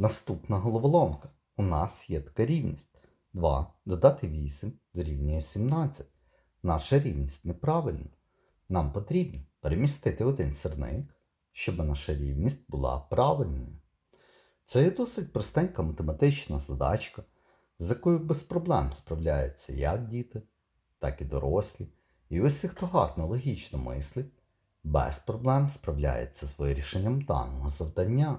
Наступна головоломка. У нас є така рівність. 2 додати 8 дорівнює 17. Наша рівність неправильна. Нам потрібно перемістити один сірник, щоб наша рівність була правильною. Це є досить простенька математична задачка, з якою без проблем справляються як діти, так і дорослі. І усі, хто гарно логічно мислить, без проблем справляється з вирішенням даного завдання.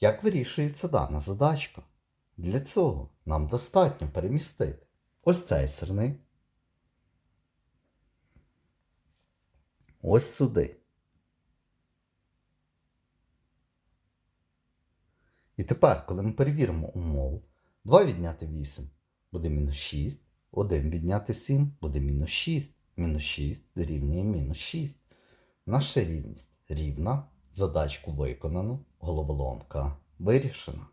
Як вирішується дана задачка? Для цього нам достатньо перемістити ось цей сирник. Ось сюди. І тепер, коли ми перевіримо умову, 2 відняти 8 буде мінус 6, 1 відняти 7 буде мінус 6, мінус 6 дорівнює мінус 6. Наша рівність рівна, задачку виконано, головоломка вирішена.